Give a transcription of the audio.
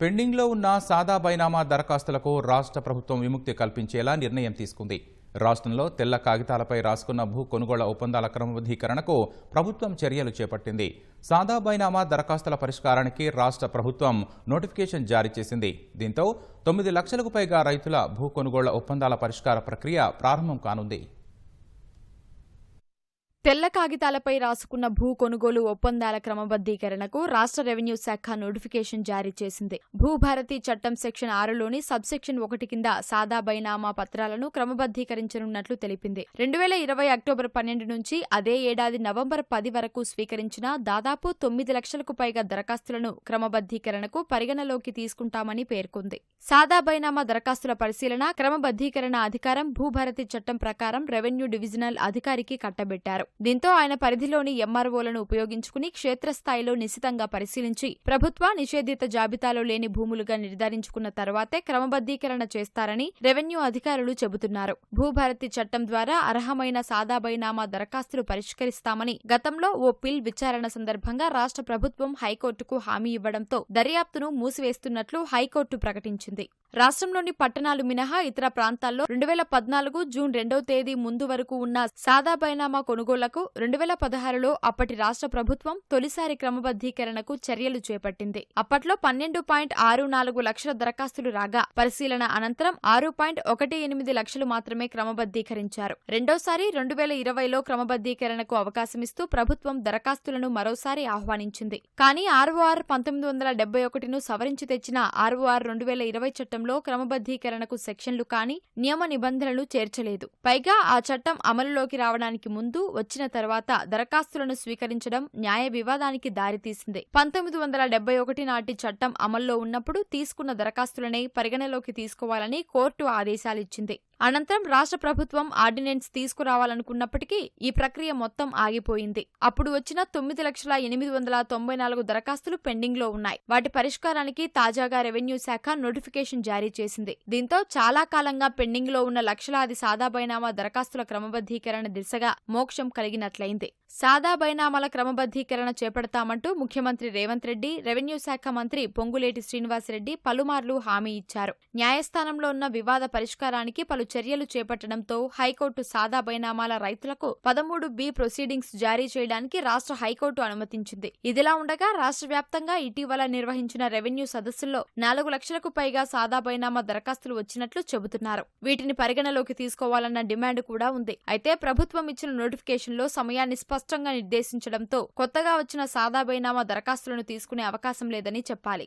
పెండింగ్లో ఉన్న సాదా బైనామా దరఖాస్తులకు రాష్ట్ర ప్రభుత్వం విముక్తి కల్పించేలా నిర్ణయం తీసుకుంది. రాష్ట్రంలో తెల్ల కాగితాలపై రాసుకున్న భూ కొనుగోళ్ళ ఒప్పందాల క్రమబద్ధీకరణకు ప్రభుత్వం చర్యలు చేపట్టింది. సాదా బైనామా దరఖాస్తుల పరిష్కారానికి రాష్ట్ర ప్రభుత్వం నోటిఫికేషన్ జారీ చేసింది. దీంతో తొమ్మిది లక్షలకు పైగా రైతుల భూ కొనుగోళ్ళ ఒప్పందాల పరిష్కార ప్రక్రియ ప్రారంభం కానుంది. తెల్ల కాగితాలపై రాసుకున్న భూ కొనుగోలు ఒప్పందాల క్రమబద్ధీకరణకు రాష్ట్ర రెవెన్యూ శాఖ నోటిఫికేషన్ జారీ చేసింది. భూభారతి చట్టం సెక్షన్ ఆరులోని సబ్సెక్షన్ ఒకటి కింద సాదా బైనామా పత్రాలను క్రమబద్ధీకరించనున్నట్లు తెలిపింది. రెండు వేల ఇరవై అక్టోబర్ పన్నెండు నుంచి అదే ఏడాది నవంబర్ పది వరకు స్వీకరించిన దాదాపు తొమ్మిది లక్షలకు పైగా దరఖాస్తులను క్రమబద్ధీకరణకు పరిగణలోకి తీసుకుంటామని పేర్కొంది. సాదా బైనామా దరఖాస్తుల పరిశీలన క్రమబద్ధీకరణ అధికారం భూభారతి చట్టం ప్రకారం రెవెన్యూ డివిజనల్ అధికారికి కట్టబెట్టారు. దీంతో ఆయన పరిధిలోని ఎంఆర్ఓలను ఉపయోగించుకుని క్షేత్రస్థాయిలో నిశితంగా పరిశీలించి ప్రభుత్వ నిషేధిత జాబితాలో లేని భూములుగా నిర్ధారించుకున్న తర్వాతే క్రమబద్ధీకరణ చేస్తారని రెవెన్యూ అధికారులు చెబుతున్నారు. భూభారతి చట్టం ద్వారా అర్హమైన సాదా బైనామా దరఖాస్తులు పరిష్కరిస్తామని గతంలో ఓ పిల్ విచారణ సందర్భంగా రాష్ట్ర ప్రభుత్వం హైకోర్టుకు హామీ ఇవ్వడంతో దర్యాప్తును మూసివేస్తున్నట్లు హైకోర్టు ప్రకటించింది. రాష్ట్రంలోని పట్టణాలు మినహా ఇతర ప్రాంతాల్లో రెండు వేల పద్నాలుగు జూన్ రెండవ తేదీ ముందు వరకు ఉన్న సాదా బైనామా కొనుగోళ్ళకు రెండు వేల పదహారులో అప్పటి రాష్ట్ర ప్రభుత్వం తొలిసారి క్రమబద్ధీకరణకు చర్యలు చేపట్టింది. అప్పట్లో పన్నెండు పాయింట్ ఆరు నాలుగు లక్షల దరఖాస్తులు రాగా పరిశీలన అనంతరం ఆరు పాయింట్ ఒకటి ఎనిమిది లక్షలు మాత్రమే క్రమబద్ధీకరించారు. రెండోసారి రెండు వేల ఇరవైలో క్రమబద్ధీకరణకు అవకాశమిస్తూ ప్రభుత్వం దరఖాస్తులను మరోసారి ఆహ్వానించింది. కానీ ఆర్ఓఆర్ పంతొమ్మిది వందల డెబ్బై ఒకటిను సవరించి తెచ్చిన ఆర్ఓఆర్ రెండు వేల ఇరవై చట్టం చట్టంలో క్రమబద్ధీకరణకు సెక్షన్లు కానీ నియమ నిబంధనలు చేర్చలేదు. పైగా ఆ చట్టం అమలులోకి రావడానికి ముందు వచ్చిన తర్వాత దరఖాస్తులను స్వీకరించడం న్యాయ వివాదానికి దారితీసింది. పంతొమ్మిది వందల డెబ్బై ఒకటి నాటి చట్టం అమల్లో ఉన్నప్పుడు తీసుకున్న దరఖాస్తులనే పరిగణలోకి తీసుకోవాలని కోర్టు ఆదేశాలిచ్చింది. అనంతరం రాష్ట్ర ప్రభుత్వం ఆర్డినెన్స్ తీసుకురావాలనుకున్నప్పటికీ ఈ ప్రక్రియ మొత్తం ఆగిపోయింది. అప్పుడు వచ్చిన తొమ్మిది లక్షల ఎనిమిది వందల తొంభై నాలుగు దరఖాస్తులు పెండింగ్లో ఉన్నాయి. వాటి పరిష్కారానికి తాజాగా రెవెన్యూ శాఖ నోటిఫికేషన్ జారీ చేసింది. దీంతో చాలా కాలంగా పెండింగ్లో ఉన్న లక్షలాది సాదా బైనామా దరఖాస్తుల క్రమబద్ధీకరణ దిశగా మోక్షం కలిగినట్లయింది. సాదా బైనామాల క్రమబద్ధీకరణ చేపడతామంటూ ముఖ్యమంత్రి రేవంత్ రెడ్డి రెవెన్యూ శాఖ మంత్రి పొంగులేటి శ్రీనివాసరెడ్డి పలుమార్లు హామీ ఇచ్చారు. న్యాయస్థానంలో ఉన్న వివాద పరిష్కారానికి పలు చర్యలు చేపట్టడంతో హైకోర్టు సాదా బైనామాల రైతులకు పదమూడు బి ప్రొసీడింగ్స్ జారీ చేయడానికి రాష్ట్ర హైకోర్టు అనుమతించింది. ఇదిలా ఉండగా రాష్ట్ర వ్యాప్తంగా ఇటీవల నిర్వహించిన రెవెన్యూ సదస్సుల్లో నాలుగు లక్షలకు పైగా సాదా బైనామా దరఖాస్తులు వచ్చినట్లు చెబుతున్నారు. వీటిని పరిగణలోకి తీసుకోవాలన్న డిమాండ్ కూడా ఉంది. అయితే ప్రభుత్వం ఇచ్చిన నోటిఫికేషన్లో సమయాన్ని స్పష్టంగా నిర్దేశించడంతో కొత్తగా వచ్చిన సాదా బైనామా దరఖాస్తులను తీసుకునే అవకాశం లేదని చెప్పాలి.